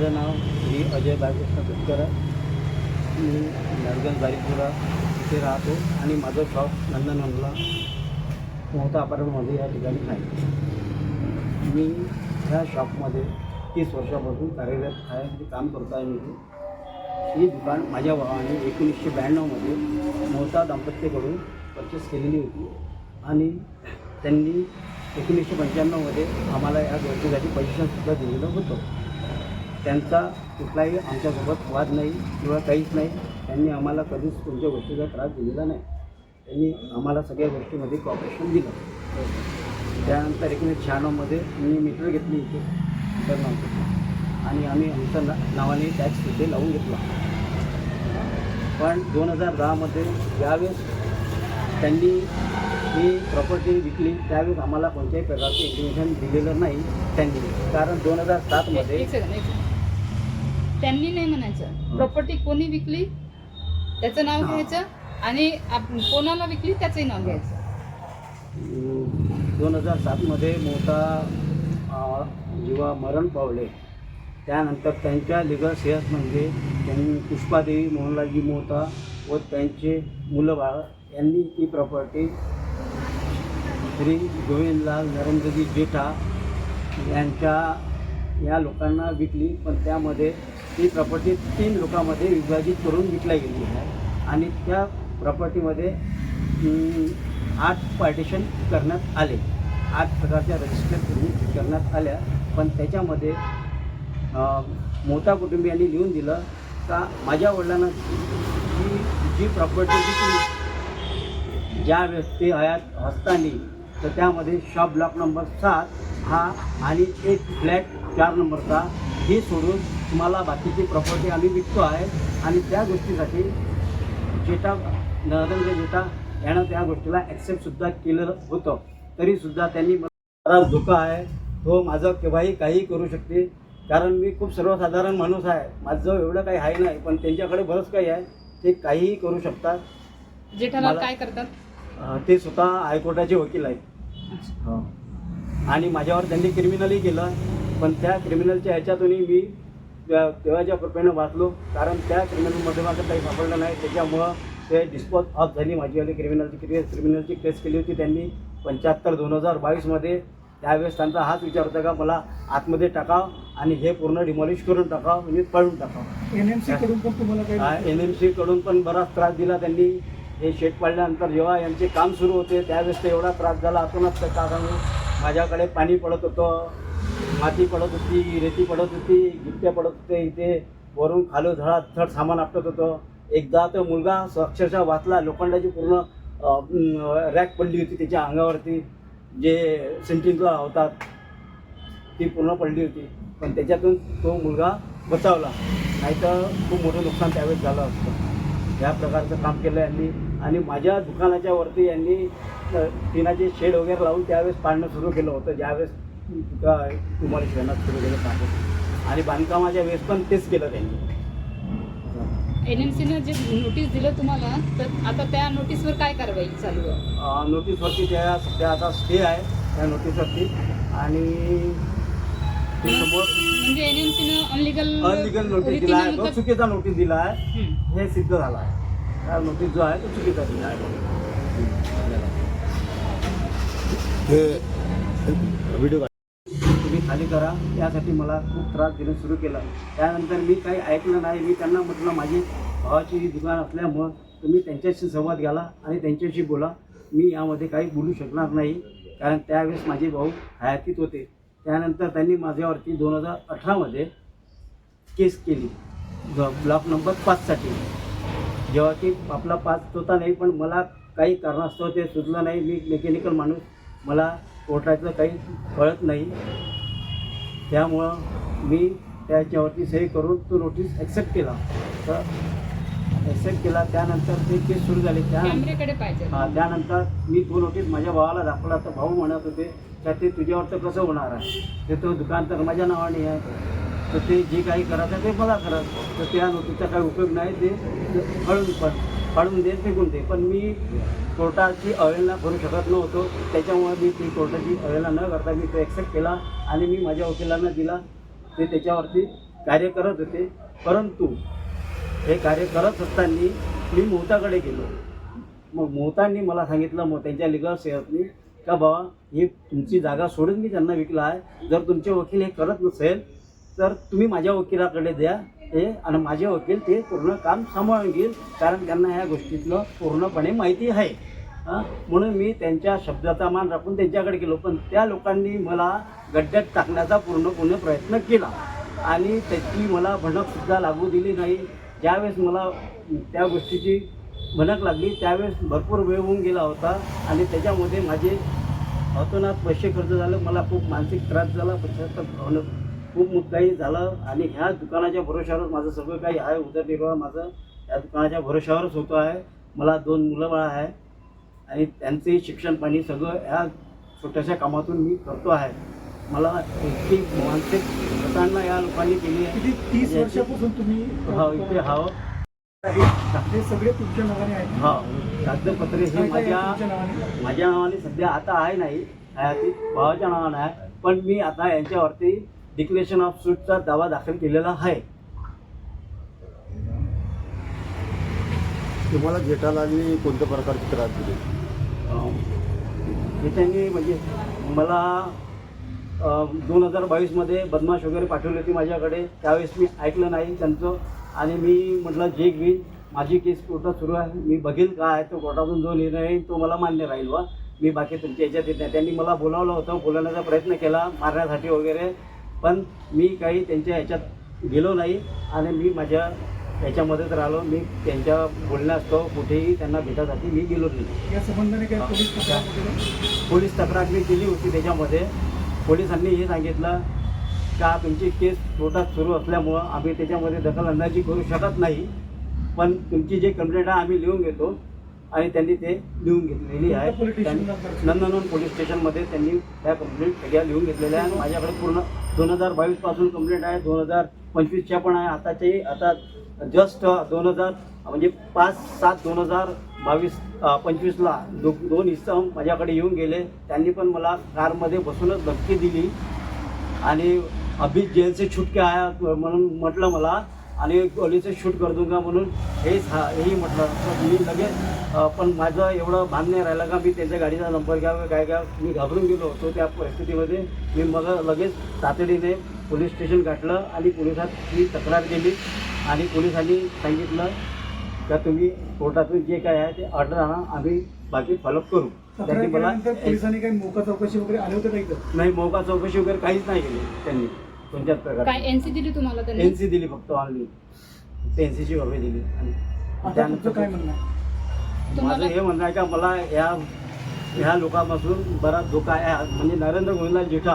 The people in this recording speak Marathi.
माझं नाव श्री अजय बाळकृष्ण कुटकर मी नरगंज बारीपुरा इथे राहतो आणि माझं शॉप नंदनवनला मोठा अपार्टमेंटमध्ये या ठिकाणी आहे. मी ह्या शॉपमध्ये तीस वर्षापासून कार्यरत आहे म्हणजे काम करतो आहे मी इथे. ही दुकान माझ्या भावाने एकोणीसशे ब्याण्णवमध्ये मोहता दाम्पत्याकडून परचेस केलेली होती आणि त्यांनी एकोणीसशे पंच्याण्णवमध्ये आम्हाला या गोष्टीसाठी पैशासुद्धा दिलेलं होतं. त्यांचा कुठलाही आमच्यासोबत वाद नाही किंवा काहीच नाही. त्यांनी आम्हाला कधीच कोणत्या गोष्टीचा त्रास दिलेला नाही. त्यांनी आम्हाला सगळ्या गोष्टीमध्ये कॉपरेशन दिलं. त्यानंतर एकोणीसशे शहाण्णवमध्ये मी मीटर घेतली इथे. मीटर आणि आम्ही आमच्या ना नावाने टॅक्स तिथे लावून घेतला. पण दोन हजार दहामध्ये ज्यावेळेस त्यांनी ही प्रॉपर्टी विकली त्यावेळेस आम्हाला कोणत्याही प्रकारचे इंटिमेशन दिलेलं नाही त्यांनी. कारण दोन हजार सातमध्ये एक सेकंद एक सेकंद. त्यांनी नाही म्हणायचं. प्रॉपर्टी कोणी विकली त्याचं नाव. घ्यायचं आणि आप- कोणाला विकली त्याचंही नाव घ्यायचं. दोन हजार सातमध्ये मोठा जेव्हा मरण पावले. त्यानंतर त्यांच्या लिगल शेअर्स म्हणजे त्यांनी पुष्पादेवी मोहनलालजी मोहता व त्यांचे मुलं बाळ यांनी ही प्रॉपर्टी श्री गोविंदलाल नरेंद्रजी जेठा यांच्या या लोकांना विकली. पण त्यामध्ये ती प्रॉपर्टी तीन लोकांमध्ये विभाजित करून विकल्या गेली आहे. आणि त्या प्रॉपर्टीमध्ये आठ पार्टिशन करण्यात आले. आठ प्रकारच्या रजिस्टर करून करण्यात आल्या. पण त्याच्यामध्ये मोठा कुटुंबियांनी लिहून दिलं का माझ्या वडिलांना जी जी प्रॉपर्टी विकली ज्या व्यक्ती हयात हस्तानी तर त्यामध्ये शॉप ब्लॉक नंबर सात हा आणि एक फ्लॅट चार नंबरचा हे सोडून तुम्हाला बाकीची प्रॉपर्टी आम्ही विकतो आहे. आणि त्या गोष्टीसाठी जेटा नरेंद्र जेटा यानं त्या गोष्टीला ॲक्सेप्टसुद्धा केलं होतं. तरीसुद्धा त्यांनी मला धोका आहे. तो माझं केव्हाही काही करू शकते. कारण मी खूप सर्वसाधारण माणूस आहे. माझं एवढं काही आहे नाही. पण त्यांच्याकडे बरंच काही आहे. ते काहीही करू शकतात. जेठालाल काय करतात? ते स्वतः हायकोर्टाचे वकील आहेत. आणि माझ्यावर त्यांनी क्रिमिनलही केलं. पण त्या क्रिमिनलच्या ह्याच्यातूनही मी देवाच्या कृपेनं वाचलो. कारण त्या क्रिमिनलमध्ये माझं काही सापडलं नाही. त्याच्यामुळं ते डिस्पोज ऑफ झाली माझीवाली क्रिमिनलची क्रि क्रिमिनलची केस केली होती त्यांनी पंच्याहत्तर दोन हजार बावीसमध्ये त्यावेळेस त्यांचा हाच विचार होता का मला आतमध्ये टाकाव आणि हे पूर्ण डिमॉलिश करून टाकाव म्हणजे पळून टाकाव. एन एम सी कडून पण तुम्हाला एन एम सीकडून पण बराच त्रास दिला त्यांनी. हे शेट पाडल्यानंतर जेव्हा यांचे काम सुरू होते त्यावेळेस तर एवढा त्रास झाला अतोनात तर का सांगू माझ्याकडे पाणी पडत होतं. माती पडत होती रेती पडत होती गिट्ट्या पडत होते इथे वरून खालो झळात थड सामान आपटत होतं. एकदा तो मुलगा अक्षरशः वाचला लोखंडाची पूर्ण रॅक पडली होती त्याच्या अंगावरती जे सेंटिंगला होतात ती पूर्ण पडली होती. पण त्याच्यातून तो मुलगा बचावला. नाहीतर खूप मोठं नुकसान त्यावेळेस झालं असतं. या प्रकारचं काम केलं यांनी. आणि माझ्या दुकानाच्या वरती यांनी टिनाचे शेड वगैरे लावून त्यावेळेस पाडणं सुरू केलं होतं. ज्यावेळेस तुका तुम्हाला शेणात सुरू केलं पाहिजे आणि बांधकामाच्या वेळेस पण तेच केलं त्यांनी. एन एम सीनं जे नोटीस दिलं तुम्हाला तर आता त्या नोटीसवर काय कारवाई चालू आहे? अ, नोटीसवरती त्या सध्या आता स्टे आहे त्या नोटीसवरती आणि ते समोर म्हणजे एन एम सीनं अनलिगल अनलिगल नोटीस दिला आहे तो चुकीचा नोटीस दिला आहे. हे. सिद्ध झालं आहे. हा नोटीस जो आहे तो चुकीचा दिला आहे. व्हिडिओ तुम्ही खाली करा. त्यासाठी मला खूप त्रास देणं सुरू केला. त्यानंतर मी काही ऐकलं नाही. मी त्यांना म्हटलं माझी भावाची ही दुकान असल्यामुळं तुम्ही त्यांच्याशी संवाद घ्याला आणि त्यांच्याशी बोला. मी यामध्ये काही बोलू शकणार नाही कारण त्यावेळेस माझे भाऊ हयातीत होते. त्यानंतर त्यांनी माझ्यावरती दोन हजार अठरामध्ये केस केली. ब्लॉक नंबर पाचसाठी जेव्हा की आपला पाच होता नाही पण मला काही कारणास्तव ते सुचलं नाही. मी मेकॅनिकल माणूस. मला कोर्टाचं काही कळत नाही. त्यामुळं मी त्याच्यावरती सही करून तो नोटीस ॲक्सेप्ट केला. तर ॲक्सेप्ट केला त्यानंतर ते केस सुरू झाले. त्यानंतर हा, त्यानंतर मी तो नोटीस माझ्या भावाला दाखवला. तर भाऊ म्हणत होते का ते तुझ्यावर तर कसं होणार आहे? ते तो दुकान तर माझ्या नावाने आहे. तर ते जे काही करायचं ते मला करायचं तर त्या नोटीसचा काही उपयोग नाही. ते फाडून पण काढून दे फेकून दे. पण मी कोर्टाची अवहेलना करू शकत नव्हतो. त्याच्यामुळे मी ती कोर्टाची अवहेलना न करता मी तो ॲक्सेप्ट केला आणि मी माझ्या वकिलांना दिला. ते त्याच्यावरती कार्य करत होते. परंतु हे कार्य करत असताना मी मोहताकडे गेलो. मग मोहतांनी मला सांगितलं मग त्यांच्या लिगल सेवकनी का बाबा ही तुमची जागा सोडून मी त्यांना विकला आहे. जर तुमचे वकील हे करत नसेल तर तुम्ही माझ्या वकिलाकडे द्या. हे आणि माझे वकील ते पूर्ण काम सांभाळून घेईल कारण त्यांना ह्या गोष्टीतलं पूर्णपणे माहिती आहे. म्हणून मी त्यांच्या शब्दाचा मान राखून त्यांच्याकडे गेलो पण त्या लोकांनी मला गड्ड्यात टाकण्याचा पूर्णपणे प्रयत्न केला. आणि त्याची मला भणकसुद्धा लागू दिली नाही. ज्यावेळेस मला त्या गोष्टीची भनक लागली त्यावेळेस भरपूर वेळ होऊन गेला होता. आणि त्याच्यामध्ये माझे अतोनात पैसे खर्च झालं मला खूप मानसिक त्रास झाला पश्चाताप भावना खूप काही झालं आणि ह्या दुकानाच्या भरोशावरच माझं सगळं काही आहे उदरनिर्वाह माझं या दुकानाच्या भरोशावरच होतो आहे. मला दोन मुलं बाळ आहे आणि त्यांचे शिक्षण पाणी सगळं ह्या छोट्याशा कामातून मी करतो आहे. मला इतकी मानसिक हाताळणं या लोकांनी केली आहे. किती तीस वर्षापासून तुम्ही हा इथे हाव. हे सगळे तुमच्या नावाने आहेत. हा कागदपत्रे हे काय आहे माझ्या माझ्या नावाने सध्या आता आहे नाही. हयातीत भावाच्या नावाने आहे. पण मी आता यांच्यावरती डिक्लेरेशन ऑफ सूटचा दावा दाखल केलेला आहे. तुम्हाला जेठालालनी कोणत्या प्रकारचे त्रास दिले? हे त्यांनी म्हणजे मला दोन हजार बावीसमध्ये बदमाश वगैरे पाठवली होती माझ्याकडे. त्यावेळेस मी ऐकलं नाही त्यांचं आणि मी म्हटलं जे घेईन माझी केस कोर्टात सुरू आहे. मी बघेल काय आहे तो कोर्टातून जो निर्णय येईल तो मला मान्य राहील वा मी बाकी तुमच्या याच्यात येत नाही. त्यांनी मला बोलावलं होतं बोलवण्याचा प्रयत्न केला मारण्यासाठी वगैरे. पण मी काही त्यांच्या ह्याच्यात गेलो नाही आणि मी माझ्या याच्यामध्येच राहिलो. मी त्यांच्या बोलण्यास्तव कुठेही त्यांना भेटासाठी मी गेलो नाही. या संबंधाने काय पोलीस तक्रार वगैरे पोलीस तक्रार मी केली होती त्याच्यामध्ये. पोलिसांनी हे सांगितलं का तुमची केस कोर्टात सुरू असल्यामुळं आम्ही त्याच्यामध्ये दखल अंदाजी करू शकत नाही पण तुमची जे कंप्लेंट आहे आम्ही लिहून घेतो आणि त्यांनी ते लिहून घेतलेली आहे. नंदनवन पोलीस स्टेशनमध्ये त्यांनी त्या कंप्लेंट सगळ्या लिहून घेतलेल्या आहे माझ्याकडे पूर्ण दोन हजार बावीसपासून कंप्लेंट आहे. दोन हजार पंचवीसच्या पण आहे. आताच्याही आता जस्ट दोन हजार म्हणजे पाच सात दोन हजार बावीस पंचवीसला दो दोन इसम माझ्याकडे येऊन गेले. त्यांनी पण मला कारमध्ये बसूनच धक्की दिली. आणि अभी जेलचे छुटके आहे आया म्हणून म्हटलं मला आणि पोलीस शूट कर दूंगा म्हणून हेच हा हेही म्हटलं. तर मी लगेच पण माझं एवढं भान नाही राहिलं का मी त्यांच्या गाडीचा नंबर घ्यावा काय घ्यावं मी घाबरून गेलो होतो त्या परिस्थितीमध्ये. मी मग लगेच तातडीने पोलीस स्टेशन गाठलं आणि पोलिसात मी तक्रार केली. आणि पोलिसांनी सांगितलं का तुम्ही कोर्टातून जे काय आहे ते ऑर्डर आणा आम्ही बाकी फॉलोअप करू. त्यांनी मला पोलिसांनी काही मोका चौकशी वगैरे आले होते का नाही मोका चौकशी वगैरे काहीच नाही केली त्यांनी. कोणत्याच काय प्रकारे एनसी दिली तुम्हाला त्यांनी? एन सी दिली फक्त ऑनली एन सीची हवी दिली. आणि आता तुमचं काय म्हणणं आहे? माझं तुम्हाला हे म्हणणं आहे का मला ह्या ह्या लोकांपासून बराच धोका आहे. म्हणजे नरेंद्र गोविंदलाल जेठा